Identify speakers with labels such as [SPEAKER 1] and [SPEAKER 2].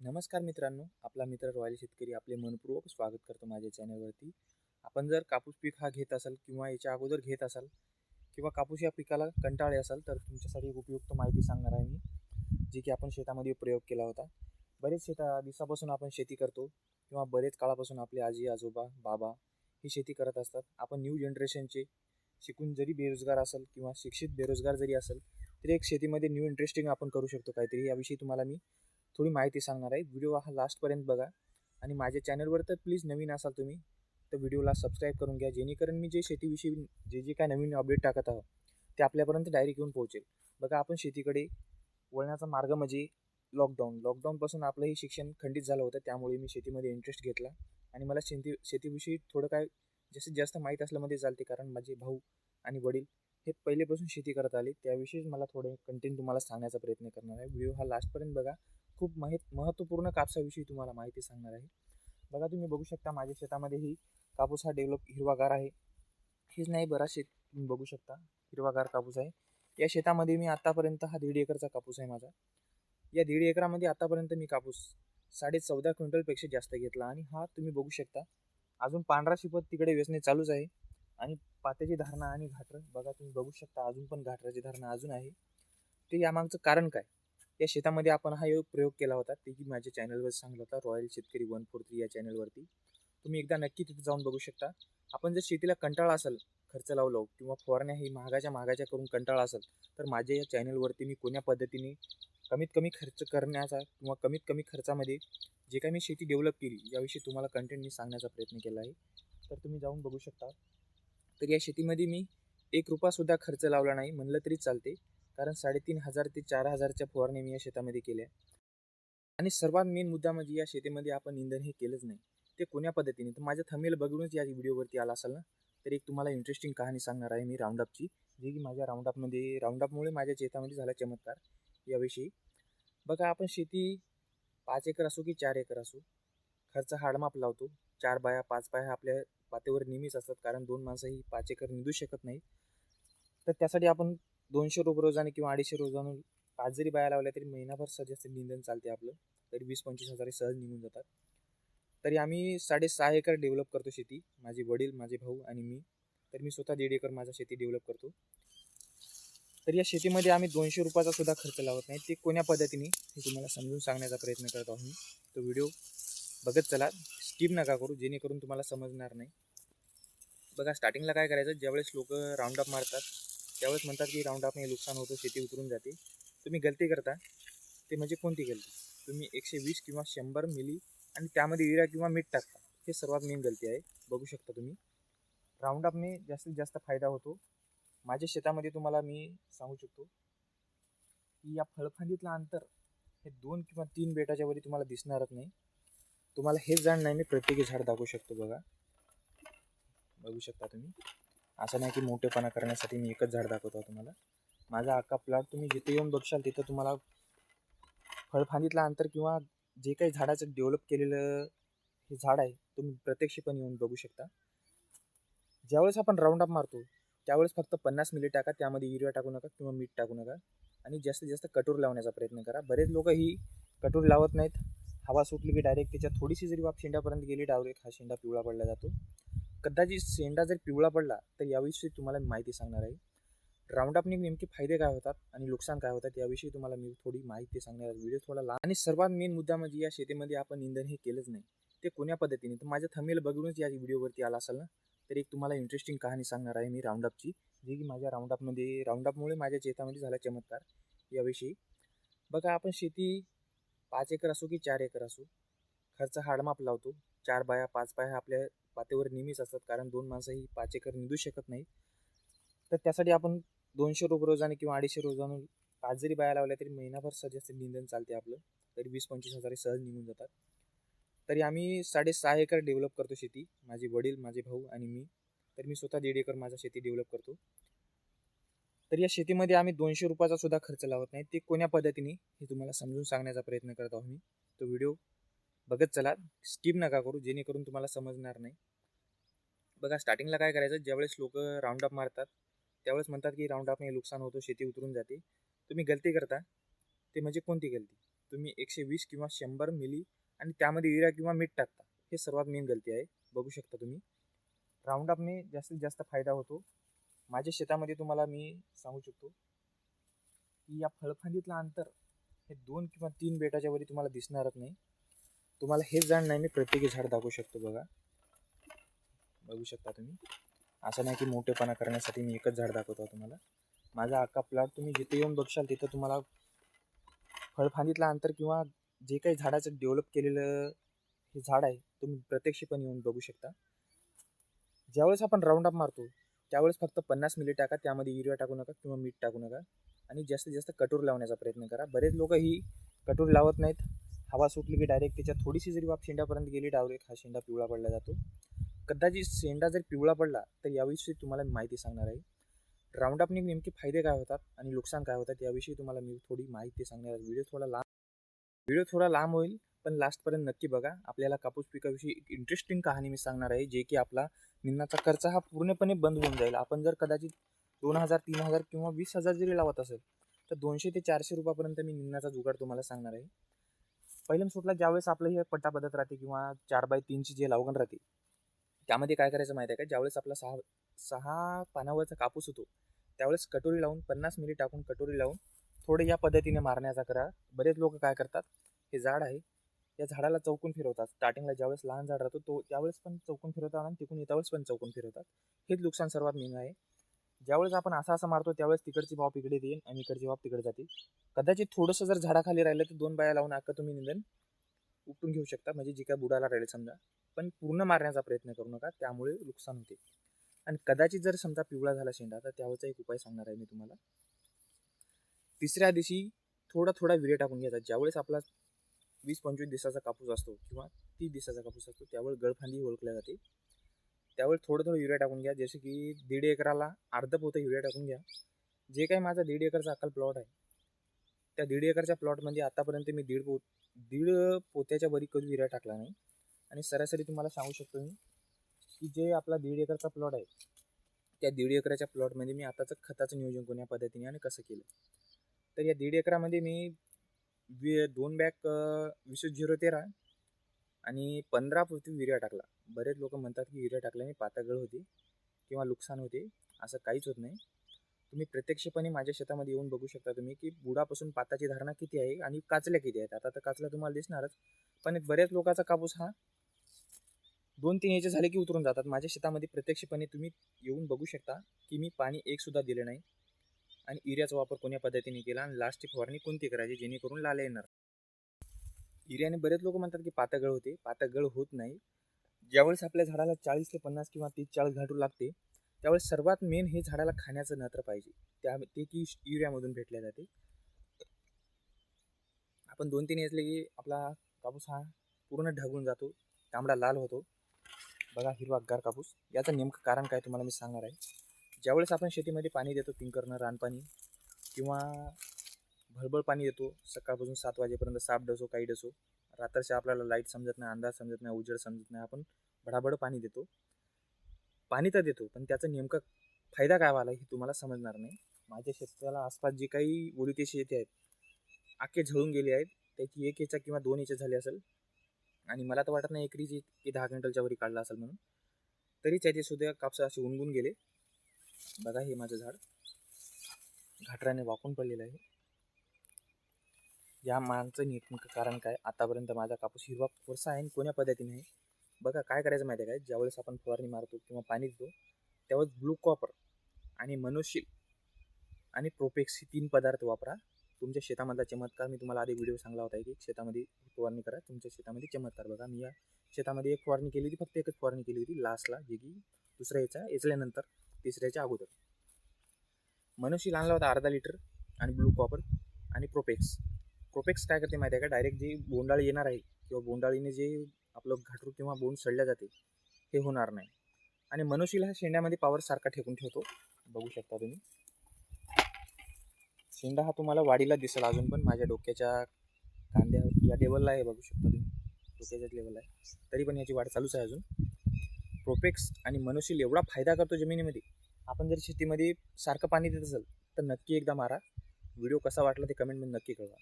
[SPEAKER 1] नमस्कार मित्रांनो आपला मित्र रॉयल शेतकरी आपले मनपूर्वक स्वागत करतो माझ्या चॅनलवरती. आपण जर कापूस पीक हा घेत असाल किंवा याच्या अगोदर घेत असाल किंवा कापूस या पिकाला कंटाळे असाल तर तुमच्यासाठी एक उपयुक्त माहिती सांगणार आहे मी जी की आपण शेतामध्ये प्रयोग केला होता. बरेच शेता दिवसापासून आपण शेती करतो किंवा बरेच काळापासून आपले आजी आजोबा बाबा ही शेती करत असतात. आपण न्यू जनरेशनचे शिकून जरी बेरोजगार असेल किंवा शिक्षित बेरोजगार जरी असेल तरी एक शेतीमध्ये न्यू इंटरेस्टिंग आपण करू शकतो काहीतरी. याविषयी तुम्हाला मी थोडी माहिती सांगणार आहे. व्हिडिओ हा लास्टपर्यंत बघा. आणि माझ्या चॅनलवर तर प्लीज नवीन असाल तुम्ही तर व्हिडिओला सबस्क्राईब करून घ्या. जेणेकरून मी जे शेतीविषयी जे जे काय नवीन अपडेट टाकत आहोत ते आपल्यापर्यंत डायरेक्ट येऊन पोहोचेल. बघा आपण शेतीकडे वळण्याचा मार्ग म्हणजे लॉकडाऊन लॉकडाऊनपासून आपलं हे शिक्षण खंडित झालं होतं. त्यामुळे मी शेतीमध्ये इंटरेस्ट घेतला. आणि मला शेती शेतीविषयी थोडं काय जास्तीत जास्त माहीत असल्यामध्ये म्हणजे चालते. कारण माझे भाऊ आणि वडील हे पहिलेपासून शेती करत आले. त्याविषयीच मला थोडे कंटेंट तुम्हाला सांगण्याचा प्रयत्न करणार आहे. व्हिडिओ हा लास्टपर्यंत बघा. खूप माहीत महत्त्वपूर्ण कापसाविषयी तुम्हाला माहिती सांगणार आहे. बघा तुम्ही बघू शकता माझ्या शेतामध्येही कापूस हा डेव्हलप हिरवागार आहे. हेच नाही बराच शेत तुम्ही बघू शकता. हिरवागार कापूस आहे. या शेतामध्ये मी आत्तापर्यंत हा दीड एकरचा कापूस आहे माझा. या दीड एकरामध्ये आतापर्यंत मी कापूस साडे चौदा क्विंटलपेक्षा जास्त घेतला आणि हा तुम्ही बघू शकता. अजून पांढरा शिपत तिकडे वेचणे चालूच आहे. आणि पात्याची धारणा आणि घाटरं बघा तुम्ही बघू शकता अजून पण घाटराची धारणा अजून आहे. ते यामागचं कारण काय? या शेतामध्ये आपण हा योग प्रयोग केला होता. ते की माझ्या चॅनलवर सांगला होता. रॉयल शेतकरी वन फोर थ्री या चॅनलवरती. तुम्ही एकदा नक्की तिथे जाऊन बघू शकता. आपण जर शेतीला कंटाळा असेल खर्च लावलो किंवा फवारण्या ही महागाच्या महागाच्या करून कंटाळा असेल तर माझ्या या चॅनलवरती मी कोण्या पद्धतीने कमीत कमी खर्च करण्याचा किंवा कमीत कमी खर्चामध्ये जे काही मी शेती डेव्हलप केली याविषयी तुम्हाला कंटेंट मी सांगण्याचा प्रयत्न केला आहे. तर तुम्ही जाऊन बघू शकता. तर या शेतीमध्ये मी एक रुपयासुद्धा खर्च लावला नाही म्हणलं तरी चालते. कारण साडेतीन हजार ते चार हजारच्या फवारणी मी या शेतामध्ये केल्या आणि सर्वात मेन मुद्दा म्हणजे या शेतीमध्ये आपण इंधन हे केलंच नाही. ते कोण्या पद्धतीने? तर माझ्या थमेल बघूनच या व्हिडिओवरती आला असाल ना? तर एक तुम्हाला इंटरेस्टिंग कहाणी सांगणार आहे मी राऊंडअपची जे की माझ्या राऊंडअपमध्ये राऊंडअपमुळे माझ्या शेतामध्ये झाला चमत्कार याविषयी. बघा आपण शेती पाच एकर असो की चार एकर असो खर्च हाडमाप लावतो. चार बाया पाच बाया आपल्या पातेवर नेहमीच असतात कारण दोन माणसं ही पाच एकर निंदू शकत नाही तर त्यासाठी आपण दोनशे रुपये रोजाने किंवा अडीचशे रोजाने पाच जरी बाया लावल्या तरी महिनाभर सजास्त निंदन चालते आपलं. तरी वीस पंचवीस हजार सहज निघून जातात. तरी आम्ही साडेसहा एकर डेव्हलप करतो शेती. माझे वडील माझे भाऊ आणि मी. तर मी स्वतः दीड एकर माझा शेती डेव्हलप करतो. तर या शेतीमध्ये आम्ही दोनशे रुपयाचा सुद्धा खर्च लावत नाही. ते कोण्या पद्धतीने हे तुम्हाला समजून सांगण्याचा प्रयत्न करत आहोत मी. तो व्हिडिओ बघत चला. स्किप नका करू. जेणेकरून तुम्हाला समजणार नाही. बघा स्टार्टिंगला काय करायचं? ज्यावेळेस लोक राऊंडअप मारतात त्यावेळेस म्हणतात की राऊंडअपने नुकसान होतं शेती उतरून जाते. तुम्ही गलती करता ते म्हणजे कोणती गलती? तुम्ही एकशे वीस किंवा शंभर मिली आणि त्यामध्ये युरिया किंवा मीठ टाकता. हे सर्वात मेन गलती आहे. बघू शकता तुम्ही. राऊंडअपने जास्तीत जास्त फायदा होतो. माझ्या शेतामध्ये तुम्हाला मी सांगू शकतो की या फळफांदीतलं अंतर हे दोन किंवा तीन बेटाच्या वरी तुम्हाला दिसणारच नाही. तुम्हाला हेच जाण नाही मी प्रत्येकी झाड दाखवू शकतो बघा. बघू शकता तुम्ही. असं नाही की मोठेपणा करण्यासाठी मी एकच झाड दाखवतो तुम्हाला. माझा अख्खा प्लॉट तुम्ही जिथे येऊन बघशाल तिथं तुम्हाला फळफांदीतलं अंतर किंवा जे काही झाडाचं डेव्हलप केलेलं हे झाड आहे तुम्ही प्रत्यक्षपणे येऊन बघू शकता. ज्यावेळेस आपण राऊंड अप मारतो त्यावेळेस फक्त पन्नास मिली टाका त्यामध्ये युरिया टाकू नका किंवा मीठ टाकू नका आणि जास्तीत जास्त कटोर लावण्याचा प्रयत्न करा. बरेच लोक ही कटोर लावत नाहीत. हवा सुटली की डायरेक्ट त्याच्यात थोडीशी जरी वाप शेंड्यापर्यंत गेली डायरेक्ट हा शेंडा पिवळा पडला जातो. कदाचित शेंडा जर पिवळा पडला तर याविषयी तुम्हाला मी माहिती सांगणार आहे. राऊंडअपने नेमके फायदे काय होतात आणि नुकसान काय होतात याविषयी तुम्हाला मी थोडी माहिती सांगणार व्हिडिओ थोडा लहान आणि सर्वात मेन मुद्दा म्हणजे या शेतीमध्ये आपण इंधन हे केलंच नाही. ते कोण्या पद्धतीने? तर माझ्या थमेल बघूनच या व्हिडिओवरती आला असाल ना तर एक तुम्हाला इंटरेस्टिंग कहाणी सांगणार आहे मी राऊंडअपची जी की माझ्या राऊंडअपमध्ये राऊंडअपमुळे माझ्या शेतामध्ये झाला चमत्कार याविषयी. बघा आपण शेती पाच एकर असो की चार एकर असो खर्च हाडमाप लावतो चार बाया पाच बाया आपल्या पातेवर नेहमीच असतात. कारण दोन माणसं ही पाच एकर निंदू शकत नाही तर त्यासाठी आपण दोनशे रुपये रोजाने किंवा अडीचशे रोजाने पाच जरी बाया लावल्या तरी महिनाभर सजास्त निंदन चालते आपलं. तरी वीस पंचवीस हजार सहज निघून जातात. तरी आम्ही साडेसहा एकर डेव्हलप करतो शेती. माझे वडील माझे भाऊ आणि मी. तर मी स्वतः दीड एकर माझा शेती डेव्हलप करतो. तर या शेतीमध्ये आम्ही दोनशे रुपयाचा सुद्धा खर्च लावत नाही. ते कोण्या पद्धतीने हे तुम्हाला समजून सांगण्याचा प्रयत्न करत आहोत मी. तो व्हिडिओ बघत चला. स्किप नका करू जेणेकरून तुम्हाला समजणार नाही. बघा स्टार्टिंगला काय करायचं ज्यावेळेस लोक राऊंडअप मारतात त्यावेळेस म्हणतात की राऊंडअपने नुकसान होतं शेती उतरून जाते. तुम्ही गलती करता ते म्हणजे कोणती गलती? तुम्ही एकशे वीस किंवा शंभर मिली आणि त्यामध्ये युरिया किंवा मीठ टाकता. हे सर्वात मेन गलती आहे. बघू शकता तुम्ही. राऊंडअपने जास्तीत जास्त फायदा होतो. माझ्या शेतामध्ये तुम्हाला मी सांगू शकतो की या फळफांदीतलं अंतर हे दोन किंवा तीन बेटाच्या वरी तुम्हाला दिसणारच नाही. तुम्हाला हेच झाड नाही मी प्रत्येकी झाड दाखवू शकतो बघा. बघू शकता तुम्ही. असं नाही की मोठेपणा करण्यासाठी मी एकच झाड दाखवतो तुम्हाला. माझा अख्खा प्लॉट तुम्ही जिथे येऊन बघशाल तिथं तुम्हाला फळफांदीतलं अंतर किंवा जे काही झाडाचं डेव्हलप केलेलं हे झाड आहे तुम्ही प्रत्यक्ष पण येऊन बघू शकता. ज्यावेळेस आपण राऊंड अप मारतो त्यावेळेस फक्त पन्नास मिली टाका त्यामध्ये युरिया टाकू नका किंवा मीठ टाकू नका. आणि जास्तीत जास्त कटोर लावण्याचा प्रयत्न करा. बरेच लोक ही कटोर लावत नाहीत. हवा सुटली की डायरेक्ट त्याच्या थोडीशी जरी वाफ शेंड्यापर्यंत गेली डायरेक्ट हा शेंडा पिवळा पडला जातो. कदाचित शेंडा जर पिवळा पडला तर याविषयी तुम्हाला माहिती सांगणार आहे. राऊंडअपने नेमके फायदे काय होतात आणि नुकसान काय होतात याविषयी तुम्हाला मी थोडी माहिती सांगणार आहे. व्हिडिओ थोडा लांब व्हिडिओ थोडा लांब होईल पण लास्टपर्यंत नक्की बघा. आपल्याला कापूस पिकाविषयी एक इंटरेस्टिंग कहाणी मी सांगणार आहे जे की आपला निंदाचा खर्च हा पूर्णपणे बंद होऊन जाईल. आपण जर कदाचित दोन हजार तीन हजार किंवा वीस हजार जरी लावत असेल तर दोनशे ते चारशे रुपयापर्यंत मी निंदाचा जुगाड तुम्हाला सांगणार आहे. पहिल्या सुटला ज्यावेळेस आपलं हे पट्टा पद्धत राहते किंवा चार बाय तीनची जे लावगण राहते त्यामध्ये काय करायचं माहिती आहे का? ज्यावेळेस आपला सहा सहा पानावरचा कापूस होतो त्यावेळेस कटोरी लावून पन्नास मिली टाकून कटोरी लावून थोडे या पद्धतीने मारण्याचा करा. बरेच लोक काय करतात हे झाड आहे या झाडाला चौकून फिरवतात. स्टार्टिंगला ज्यावेळेस लहान झाड राहतो तो त्यावेळेस पण चौकून फिरवतात आणि तिकून येतावेळेस पण चौकून फिरवतात. हेच नुकसान सर्वात मेन आहे. ज्यावेळेस आपण असा असा मारतो त्यावेळेस तिकडची भाव इकडे येईल आणि इकडची भाव तिकडे जाते. कदाचित थोडंसं जर झाडाखाली राहिलं तर दोन बाया लावून अख्खं तुम्ही निंदन उपटून घेऊ शकता. म्हणजे जी काय बुडाला राहील समजा. पण पूर्ण मारण्याचा प्रयत्न करू नका. त्यामुळे नुकसान होते. आणि कदाचित जर समजा पिवळा झाला शेंडा तर त्यावरचा एक उपाय सांगणार आहे मी तुम्हाला. तिसऱ्या दिवशी थोडा थोडा विरे टाकून घ्यायचा. ज्यावेळेस आपला वीस पंचवीस दिवसाचा कापूस असतो किंवा तीस दिवसाचा कापूस असतो त्यावेळेस गळफांदी ओळखल्या जाते. त्यावर थोडं थोडं युरिया टाकून घ्या. जसे की दीड एकराला अर्ध पोतं युरिया टाकून घ्या. जे काही माझा दीड एकरचा अक्कल प्लॉट आहे त्या दीड एकरच्या प्लॉटमध्ये आतापर्यंत मी दीड पो दीड पोत्याच्या वरी कधी युरिया टाकला नाही. आणि सरासरी तुम्हाला सांगू शकतो मी की जे आपला दीड एकरचा प्लॉट आहे त्या दीड एकराच्या प्लॉटमध्ये मी आताचं खताचं नियोजन कोण्या पद्धतीने आणि कसं केलं. तर या दीड एकरामध्ये मी वी दोन बॅग वीस झिरो तेरा आणि पंधरा पोती युरिया टाकला. बरेच लोक म्हणतात की युरिया टाकल्याने पातागळ होते किंवा नुकसान होते असं काहीच होत नाही. तुम्ही प्रत्यक्षपणे माझ्या शेतामध्ये येऊन बघू शकता तुम्ही की बुडापासून पाताची धारणा किती आहे आणि काचल्या किती आहेत. आता तर काचल्या तुम्हाला दिसणारच पण बऱ्याच लोकांचा कापूस हा दोन तीन याचे झाले की उतरून जातात. माझ्या शेतामध्ये प्रत्यक्षपणे तुम्ही येऊन बघू शकता की मी पाणी एकसुद्धा दिलं नाही आणि युरियाचा वापर कोण्या पद्धतीने केला आणि लास्टची फवारणी कोणती करायची जेणेकरून लाल येणार. युरियाने बरेच लोक म्हणतात की पातगळ होते पातगळ होत नाही. ज्यावेळेस आपल्या झाडाला चाळीस ते पन्नास किंवा तीस चाळीस घाटू लागते त्यावेळेस सर्वात मेन हे झाडाला खाण्याचं नत्र पाहिजे. त्या ते की युरियामधून भेटल्या जाते. आपण दोन तीन येतले की आपला कापूस हा पूर्ण ढगून जातो तांबडा लाल होतो. बघा हिरवागार कापूस. याचं नेमकं कारण काय तुम्हाला मी सांगणार आहे. ज्यावेळेस आपण शेतीमध्ये पाणी देतो पिंकरनं रानपाणी किंवा भरभर पाणी देतो सकाळपासून सात वाजेपर्यंत साप डसो काही डसो रात्रच्या आपल्याला लाइट समजत नाही अंदाज समजत नाही उजेड समजत नाही. आपण भडाभड पाणी देतो. पाणी तर देतो पण त्याचा नेमका फायदा काय व्हायला हे तुम्हाला समजणार नाही. माझ्या शेताला आसपास जे काही ओलिते शेती आहेत आखे झळून गेले आहेत त्याची एक याच्या किंवा दोन याच्या झाली असेल. आणि मला तर वाटत नाही एकरीची की दहा क्विंटलच्या वरी काढला असेल म्हणून. तरी त्याचे सुद्धा कापसा असे उनगून गेले. बघा हे माझं झाड. घाटराने वाकून पडलेलं आहे. या मागचं नेमकं कारण काय? आतापर्यंत माझा कापूस हिरवा कोरसा आहे आणि कोण्या पद्धतीने आहे? बघा काय करायचं माहिती आहे काय ज्यावेळेस आपण फवारणी मारतो किंवा पाणी देतो त्यावेळेस ब्लू कॉपर आणि मनुशील आणि प्रोपेक्स ही तीन पदार्थ वापरा. तुमच्या शेतामधला चमत्कार मी तुम्हाला आधी व्हिडिओ सांगला होता की शेतामध्ये फवारणी करा. तुमच्या शेतामध्ये चमत्कार बघा. मी या शेतामध्ये एक फवारणी केली होती फक्त एकच फवारणी केली होती लास्टला जे की दुसऱ्या याच्या याचल्यानंतर तिसऱ्याच्या अगोदर. मनुष्य आणला होता अर्धा लिटर आणि ब्लू कॉपर आणि प्रोपेक्स. प्रोपेक्स काय करते माहिती आहे का? डायरेक्ट जी बोंडाळी येणार आहे किंवा बोंडाळीने जे आपलं घाटरू किंवा बोंड सडल्या जाते हे होणार नाही. आणि मनुष्यला हा शेंड्यामध्ये पावर सारखा ठेकून ठेवतो. बघू शकता तुम्ही. शेंडा हा तुम्हाला वाढीला दिसेल अजून पण माझ्या डोक्याच्या कांद्या या लेवलला आहे बघू शकता तुम्ही. डोक्याच्याच लेवलला आहे. तरी पण याची वाढ चालूच आहे अजून. प्रोपेक्स आणि मनुष्य एवढा फायदा करतो जमिनीमध्ये. आपण जर शेतीमध्ये सारखं पाणी देत असेल तर नक्की एकदा मारा. व्हिडिओ कसा वाटला ते कमेंटमध्ये नक्की कळवा.